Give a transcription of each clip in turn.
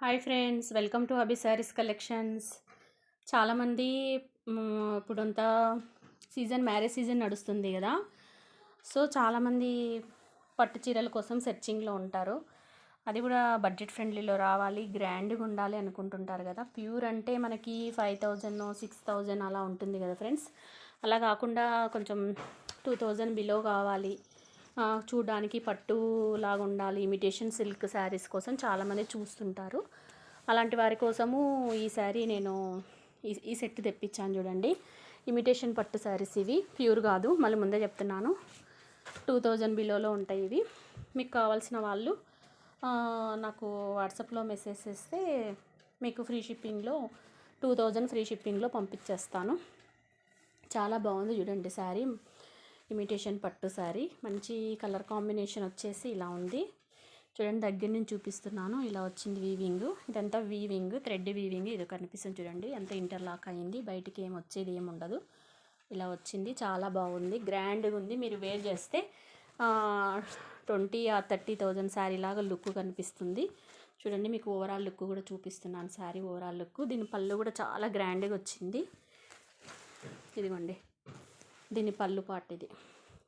Hi friends welcome to Abhi sarees collections. చాలామంది ఇప్పుడంతా season marriage season నడుస్తుంది కదా. సో చాలామంది పట్టు చీరల కోసం సెర్చింగ్లో ఉంటారు. అది కూడా బడ్జెట్ ఫ్రెండ్లీలో రావాలి గ్రాండ్గా ఉండాలి అనుకుంటుంటారు కదా. ప్యూర్ అంటే మనకి ఫైవ్ థౌజండ్ సిక్స్ థౌజండ్ అలా ఉంటుంది కదా ఫ్రెండ్స్. అలా కాకుండా కొంచెం టూ థౌజండ్ బిలో కావాలి చూడడానికి పట్టు లాగా ఉండాలి ఇమిటేషన్ సిల్క్ శారీస్ కోసం చాలామంది చూస్తుంటారు. అలాంటి వారి కోసము ఈ శారీ నేను ఈ ఈ సెట్ తెప్పించాను చూడండి. ఇమిటేషన్ పట్టు శారీస్ ఇవి. ప్యూర్ కాదు. మళ్ళీ ముందే చెప్తున్నాను. టూ థౌజండ్ బిలోలో ఉంటాయి ఇవి. మీకు కావాల్సిన వాళ్ళు నాకు వాట్సాప్లో మెసేజ్ చేస్తే మీకు ఫ్రీ షిప్పింగ్లో టూ థౌజండ్ ఫ్రీ షిప్పింగ్లో పంపించేస్తాను. చాలా బాగుంది చూడండి శారీ ఇమిటేషన్ పట్టు శారీ. మంచి కలర్ కాంబినేషన్ వచ్చేసి ఇలా ఉంది. చూడండి దగ్గర నుంచి చూపిస్తున్నాను. ఇలా వచ్చింది వీవింగ్ ఇదంతా వీవింగ్ థ్రెడ్ వీవింగ్ ఇది కనిపిస్తుంది చూడండి. ఎంత ఇంటర్లాక్ అయింది బయటికి ఏం వచ్చేది ఏమి ఉండదు. ఇలా వచ్చింది చాలా బాగుంది. గ్రాండ్గా ఉంది. మీరు వేర్ చేస్తే ట్వంటీ ఆ థర్టీ థౌజండ్ శారీ లాగా లుక్ కనిపిస్తుంది. చూడండి మీకు ఓవరాల్ లుక్ కూడా చూపిస్తున్నాను శారీ ఓవరాల్ లుక్ దీని పళ్ళు కూడా చాలా గ్రాండ్గా వచ్చింది. ఇదిగోండి. దీని పళ్ళు పాటు ఇది.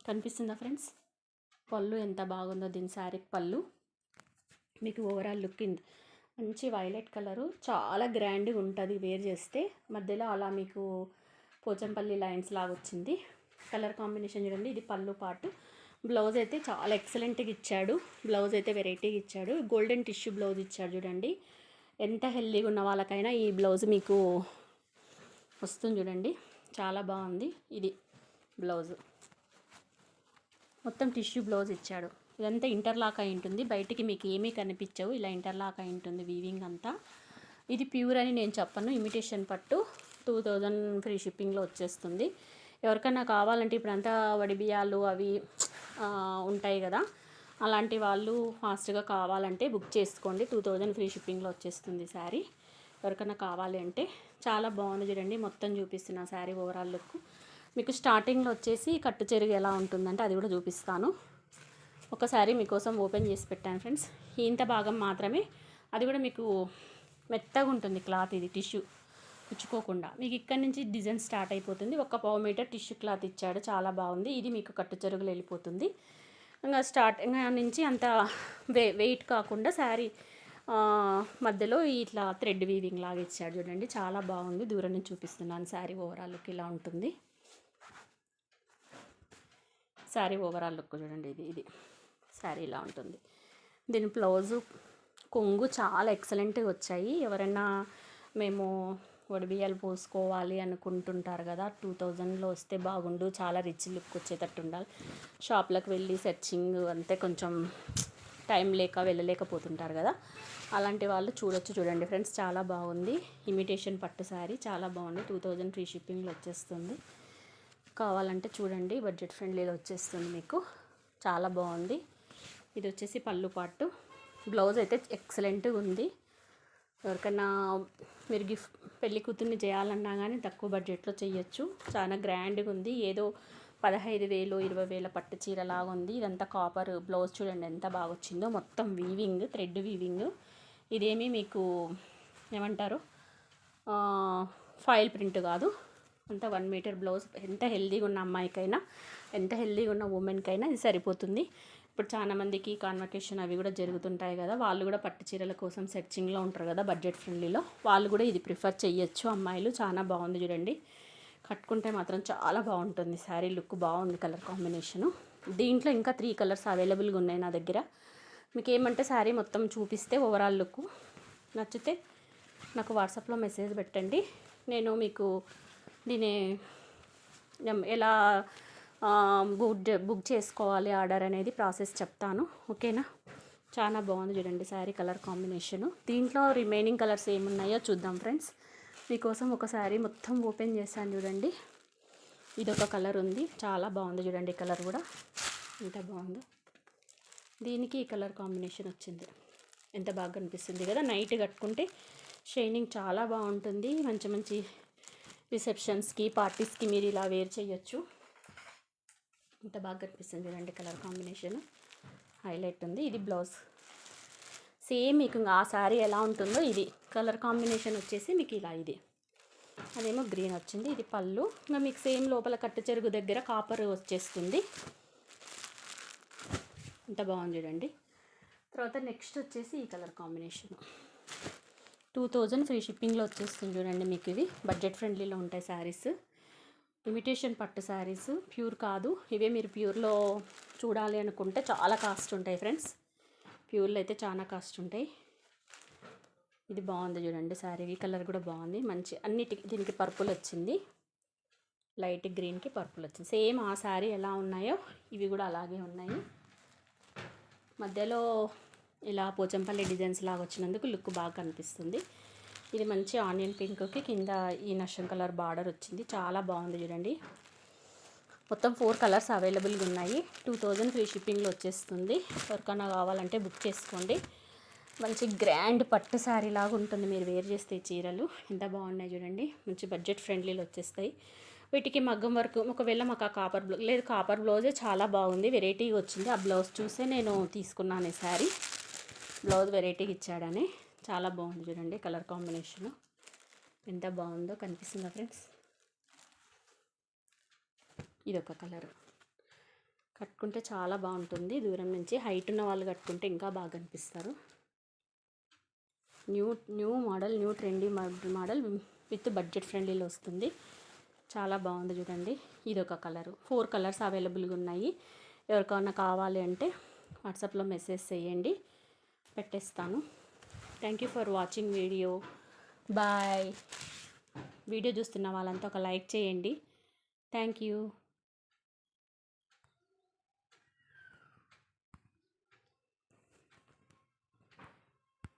కనిపిస్తుందా ఫ్రెండ్స్? పళ్ళు ఎంత బాగుందో దీని శారీ పళ్ళు. మీకు ఓవరాల్ లుక్ ఇన్ మంచి వైలెట్ కలరు చాలా గ్రాండ్గా ఉంటుంది వేర్ చేస్తే. మధ్యలో అలా మీకు పోచంపల్లి లైన్స్ లాగా వచ్చింది. కలర్ కాంబినేషన్ చూడండి ఇది పళ్ళు పాటు. బ్లౌజ్ అయితే చాలా ఎక్సలెంట్గా ఇచ్చాడు. బ్లౌజ్ అయితే వెరైటీగా ఇచ్చాడు. గోల్డెన్ టిష్యూ బ్లౌజ్ ఇచ్చాడు చూడండి. ఎంత హెల్దీగా ఉన్న వాళ్ళకైనా ఈ బ్లౌజ్ మీకు వస్తుంది చూడండి. చాలా బాగుంది. ఇది బ్లౌజ్. మొత్తం టిష్యూ బ్లౌజ్ ఇచ్చాడు. ఇదంతా ఇంటర్లాక్ అయి ఉంటుంది. బయటికి మీకు ఏమీ కనిపించవు. ఇలా ఇంటర్లాక్ అయి ఉంటుంది వీవింగ్ అంతా. ఇది ప్యూర్ అని నేను చెప్పను. ఇమిటేషన్ పట్టు టూ థౌజండ్ ఫ్రీ షిప్పింగ్లో వచ్చేస్తుంది. ఎవరికైనా కావాలంటే ఇప్పుడంతా వడి బియ్యాలు అవి ఉంటాయి కదా. అలాంటి వాళ్ళు ఫాస్ట్గా కావాలంటే బుక్ చేసుకోండి. టూ థౌజండ్ ఫ్రీ షిప్పింగ్లో వచ్చేస్తుంది శారీ. ఎవరికైనా కావాలి అంటే చాలా బాగుంది చూడండి. మొత్తం చూపిస్తున్న శారీ ఓవరాల్ లుక్. మీకు స్టార్టింగ్లో వచ్చేసి కట్టు చెరుగు ఎలా ఉంటుందంటే అది కూడా చూపిస్తాను. ఒకసారి మీకోసం ఓపెన్ చేసి పెట్టాను ఫ్రెండ్స్. ఇంత భాగం మాత్రమే. అది కూడా మీకు మెత్తగా ఉంటుంది క్లాత్ ఇది టిష్యూ పుచ్చుకోకుండా మీకు ఇక్కడ నుంచి డిజైన్ స్టార్ట్ అయిపోతుంది. ఒక పావు మీటర్ టిష్యూ క్లాత్ ఇచ్చాడు. చాలా బాగుంది. ఇది మీకు కట్టు చెరుగులు వెళ్ళిపోతుంది. ఇంకా స్టార్ట్ నుంచి అంత వే వెయిట్ కాకుండా శారీ మధ్యలో ఇట్లా థ్రెడ్ వీవింగ్ లాగా ఇచ్చాడు చూడండి. చాలా బాగుంది. దూరం నుంచి చూపిస్తున్నాను శారీ ఓవరాల్కి ఇలా ఉంటుంది. శారీ ఓవరాల్ లుక్ చూడండి ఇది ఇది. శారీ ఇలా ఉంటుంది. దీని బ్లౌజు కొంగు చాలా ఎక్సలెంట్గా వచ్చాయి. ఎవరైనా మేము వడిబియ్యాలు పోసుకోవాలి అనుకుంటుంటారు కదా టూ థౌజండ్లో వస్తే బాగుండు చాలా రిచ్ లుక్ వచ్చేటట్టు ఉండాలి. షాప్లకు వెళ్ళి సెర్చింగ్ అంతే కొంచెం టైం లేక వెళ్ళలేకపోతుంటారు కదా. అలాంటి వాళ్ళు చూడొచ్చు చూడండి ఫ్రెండ్స్ చాలా బాగుంది. ఇమిటేషన్ పట్టు శారీ చాలా బాగుంది. టూ థౌజండ్ ఫ్రీ షిప్పింగ్లో వచ్చేస్తుంది. కావాలంటే చూడండి బడ్జెట్ ఫ్రెండ్లీలో వచ్చేస్తుంది మీకు. చాలా బాగుంది. ఇది వచ్చేసి పళ్ళు పాటు. బ్లౌజ్ అయితే ఎక్సలెంట్గా ఉంది. ఎవరికైనా మీరు గిఫ్ట్ పెళ్ళి కూతుర్ని చేయాలన్నా కానీ తక్కువ బడ్జెట్లో చేయొచ్చు చాలా గ్రాండ్గా ఉంది. ఏదో పదహైదు వేలు ఇరవై వేల పట్టు చీర లాగా ఉంది. ఇదంతా కాపర్ బ్లౌజ్ చూడండి ఎంత బాగా వచ్చిందో. మొత్తం వీవింగ్ థ్రెడ్ వీవింగ్ ఇదేమీ మీకు ఏమంటారు? ఫైల్ ఫాయిల్ ప్రింట్ కాదు. అంత వన్ మీటర్ బ్లౌజ్. ఎంత హెల్దీగా ఉన్న అమ్మాయికైనా ఎంత హెల్దీగా ఉన్న ఉమెన్కైనా ఇది సరిపోతుంది. ఇప్పుడు చాలామందికి కాన్వకేషన్ అవి కూడా జరుగుతుంటాయి కదా వాళ్ళు కూడా పట్టు చీరల కోసం సెర్చింగ్లో ఉంటారు కదా బడ్జెట్ ఫ్రెండ్లీలో వాళ్ళు కూడా ఇది ప్రిఫర్ చేయొచ్చు. అమ్మాయిలు చాలా బాగుంది చూడండి. కట్టుకుంటే మాత్రం చాలా బాగుంటుంది. శారీ లుక్ బాగుంది కలర్ కాంబినేషను. దీంట్లో ఇంకా త్రీ కలర్స్ అవైలబుల్గా ఉన్నాయి నా దగ్గర. మీకు ఏమంటే శారీ మొత్తం చూపిస్తే ఓవరాల్ లుక్. నచ్చితే నాకు వాట్సాప్లో మెసేజ్ పెట్టండి. నేను మీకు దీని ఎలా బుక్ బుక్ చేసుకోవాలి ఆర్డర్ అనేది ప్రాసెస్ చెప్తాను. ఓకేనా? చాలా బాగుంది చూడండి శారీ కలర్ కాంబినేషను. దీంట్లో రిమైనింగ్ కలర్స్ ఏమున్నాయో చూద్దాం ఫ్రెండ్స్. మీకోసం ఒక శారీ మొత్తం ఓపెన్ చేశాను చూడండి. ఇది ఒక కలర్ ఉంది. చాలా బాగుంది చూడండి కలర్ కూడా. ఎంత బాగుందో. దీనికి ఈ కలర్ కాంబినేషన్ వచ్చింది. ఎంత బాగా కనిపిస్తుంది కదా? నైట్ కట్టుకుంటే షైనింగ్ చాలా బాగుంటుంది. మంచి మంచి రిసెప్షన్స్కి పార్టీస్కి మీరు ఇలా వేర్ చేయొచ్చు. ఇంత బాగా కనిపిస్తుంది చూడండి కలర్ కాంబినేషన్. హైలైట్ ఉంది. ఇది బ్లౌజ్. సేమ్ మీకు ఇంకా ఆ శారీ ఎలా ఉంటుందో ఇది. కలర్ కాంబినేషన్ వచ్చేసి మీకు ఇలా ఇది. అదేమో గ్రీన్ వచ్చింది. ఇది పళ్ళు. ఇంకా మీకు సేమ్ లోపల కట్టు చెరుగు దగ్గర కాపర్ వచ్చేస్తుంది. ఇంత బాగుంది చూడండి. తర్వాత నెక్స్ట్ వచ్చేసి ఈ colour combination. Two thousand free షిప్పింగ్లో వచ్చేస్తుంది చూడండి మీకు ఇవి. బడ్జెట్ ఫ్రెండ్లీలో ఉంటాయి శారీస్. ఇమిటేషన్ పట్టు శారీస్. ప్యూర్ కాదు. ఇవే మీరు ప్యూర్లో చూడాలి అనుకుంటే చాలా కాస్ట్ ఉంటాయి ఫ్రెండ్స్. ప్యూర్లో అయితే చాలా కాస్ట్ ఉంటాయి. ఇది బాగుంది చూడండి శారీ. ఈ కలర్ కూడా బాగుంది. మంచి అన్నిటికి దీనికి పర్పుల్ వచ్చింది. లైట్ గ్రీన్కి పర్పుల్ వచ్చింది. సేమ్ ఆ శారీ ఎలా ఉన్నాయో ఇవి కూడా అలాగే ఉన్నాయి. మధ్యలో ఇలా పోచంపల్లి డిజైన్స్ లాగా వచ్చినందుకు లుక్ బాగా కనిపిస్తుంది. ఇది మంచి ఆనియన్ పింక్కి కింద ఈ నష్టం కలర్ బార్డర్ వచ్చింది. చాలా బాగుంది చూడండి. మొత్తం ఫోర్ కలర్స్ అవైలబుల్గా ఉన్నాయి. టూ థౌజండ్ ఫ్రీ షిప్పింగ్లో వచ్చేస్తుంది. ఎవరికైనా కావాలంటే బుక్ చేసుకోండి. మంచి గ్రాండ్ పట్టు శారీ లాగా ఉంటుంది. మీరు వేర్ చేస్తే చీరలు ఎంత బాగున్నాయి చూడండి. మంచి బడ్జెట్ ఫ్రెండ్లీలో వచ్చేస్తాయి. వీటికి మగ్గం వర్క్ ఒకవేళ మాకు ఆ కాపర్ బ్లౌజ్ లేదు కాపర్ బ్లౌజే చాలా బాగుంది. వెరైటీగా వచ్చింది. ఆ బ్లౌజ్ చూసే నేను తీసుకున్నాను ఈ శారీ. బ్లౌజ్ వెరైటీగా ఇచ్చాడని. చాలా బాగుంది చూడండి కలర్ కాంబినేషన్. ఎంత బాగుందో కనిపిస్తుందా ఫ్రెండ్స్? ఇది ఒక కలర్. కట్టుకుంటే చాలా బాగుంటుంది. దూరం నుంచి హైట్ ఉన్న వాళ్ళు కట్టుకుంటే ఇంకా బాగా కనిపిస్తారు new new model new trendy model with budget ఫ్రెండ్లీలో వస్తుంది. చాలా బాగుంది చూడండి. ఇదొక కలరు కలర్. ఫోర్ కలర్స్ అవైలబుల్గా ఉన్నాయి. ఎవరికైనా కావాలి అంటే వాట్సాప్లో మెసేజ్ చేయండి. పెట్టేస్తాను. Thank you for watching video bye video చూస్తున్న వాళ్ళంతా ఒక లైక్ చేయండి. Thank you